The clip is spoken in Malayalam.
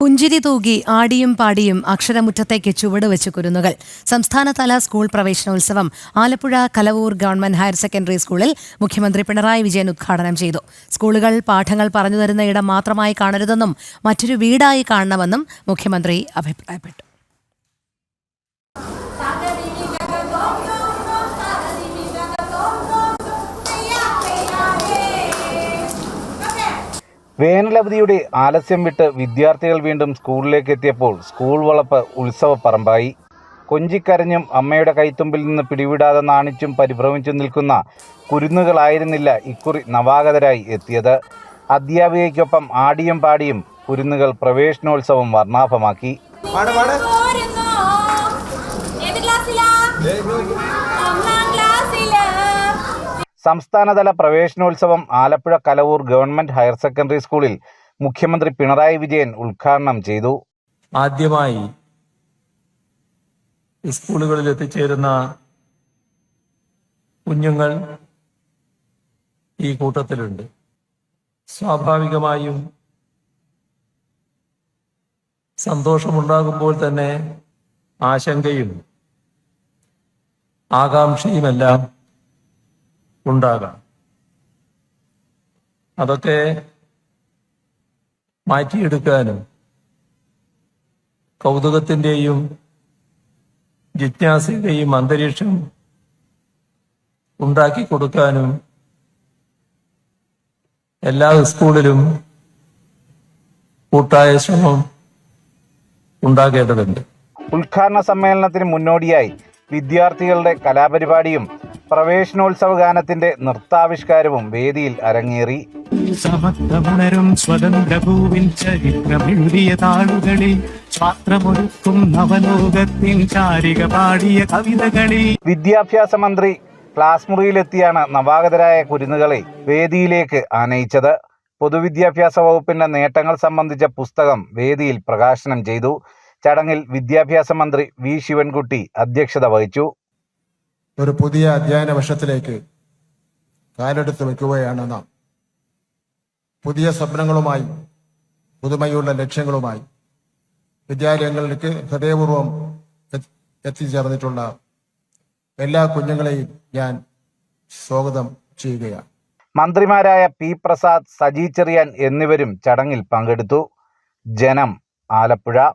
പുഞ്ചിരി തൂകി ആടിയും പാടിയും അക്ഷരമുറ്റത്തേക്ക് ചുവട് വെച്ച് കുരുന്നുകൾ. സംസ്ഥാനതല സ്കൂൾ പ്രവേശനോത്സവം Alappuzha Kalavoor government higher secondary സ്കൂളിൽ മുഖ്യമന്ത്രി പിണറായി വിജയൻ ഉദ്ഘാടനം ചെയ്തു. സ്കൂളുകൾ പാഠങ്ങൾ പറഞ്ഞു തരുന്ന ഇടം മാത്രമായി കാണരുതെന്നും മറ്റൊരു വീടായി കാണണമെന്നും മുഖ്യമന്ത്രി അഭിപ്രായപ്പെട്ടു. വേനലവധിയുടെ ആലസ്യം വിട്ട് വിദ്യാർത്ഥികൾ വീണ്ടും സ്കൂളിലേക്ക് എത്തിയപ്പോൾ സ്കൂൾ വളപ്പ് ഉത്സവ പറമ്പായി. കൊഞ്ചിക്കരഞ്ഞും അമ്മയുടെ കൈത്തുമ്പിൽ നിന്ന് പിടിവിടാതെ നാണിച്ചും പരിഭ്രമിച്ചും നിൽക്കുന്ന കുരുന്നുകളായിരുന്നില്ല ഇക്കുറി നവാഗതരായി എത്തിയത്. അധ്യാപികയ്ക്കൊപ്പം ആടിയും പാടിയും കുരുന്നുകൾ പ്രവേശനോത്സവം വർണാഭമാക്കി. സംസ്ഥാനതല പ്രവേശനോത്സവം Alappuzha Kalavoor government higher secondary സ്കൂളിൽ മുഖ്യമന്ത്രി പിണറായി വിജയൻ ഉദ്ഘാടനം ചെയ്തു. ആദ്യമായി സ്കൂളുകളിൽ എത്തിച്ചേരുന്ന കുഞ്ഞുങ്ങൾ ഈ കൂട്ടത്തിലുണ്ട്. സ്വാഭാവികമായും സന്തോഷമുണ്ടാകുമ്പോൾ തന്നെ ആശങ്കയും ആകാംക്ഷയുമെല്ലാം ഉണ്ടാകാം. അതൊക്കെ മാറ്റിയെടുക്കാനും കൗതുകത്തിന്റെയും ജിജ്ഞാസയുടെയും അന്തരീക്ഷം ഉണ്ടാക്കി കൊടുക്കാനും എല്ലാ സ്കൂളിലും കൂട്ടായ ശ്രമം ഉണ്ടാകേണ്ടതുണ്ട്. ഉദ്ഘാടന സമ്മേളനത്തിന് മുന്നോടിയായി വിദ്യാർത്ഥികളുടെ കലാപരിപാടിയും പ്രവേശനോത്സവ ഗാനത്തിന്റെ നൃത്താവിഷ്കാരവും വേദിയിൽ അരങ്ങേറി. സമത്വമുണരും സ്വതന്ത്ര ഭൂവിൻ ചരിത്രമെഴുതിയ താളുകളിൽ സ്വാത്രമൊരുക്കും നവലോകത്തിൻ ചാരിക പാടിയ കവിതകളിൽ. വിദ്യാഭ്യാസ മന്ത്രി ക്ലാസ് മുറിയിലെത്തിയാണ് നവാഗതരായ കുരുന്നുകളെ വേദിയിലേക്ക് ആനയിച്ചത്. പൊതുവിദ്യാഭ്യാസ വകുപ്പിന്റെ നേട്ടങ്ങൾ സംബന്ധിച്ച പുസ്തകം വേദിയിൽ പ്രകാശനം ചെയ്തു. ചടങ്ങിൽ വിദ്യാഭ്യാസ മന്ത്രി വി. ശിവൻകുട്ടി അധ്യക്ഷത വഹിച്ചു. ഒരു പുതിയ അധ്യയന വർഷത്തിലേക്ക് കാലെടുത്ത് വെക്കുകയാണ് നാം. പുതിയ സ്വപ്നങ്ങളുമായി പുതുമയുള്ള ലക്ഷ്യങ്ങളുമായി വിദ്യാലയങ്ങളിലേക്ക് ഹൃദയപൂർവം എത്തി- എത്തിച്ചേർന്നിട്ടുള്ള എല്ലാ കുഞ്ഞുങ്ങളെയും ഞാൻ സ്വാഗതം ചെയ്യുകയാണ്. മന്ത്രിമാരായ പി പ്രസാദ് സജി ചെറിയാൻ എന്നിവരും ചടങ്ങിൽ പങ്കെടുത്തു. ജനം ആലപ്പുഴ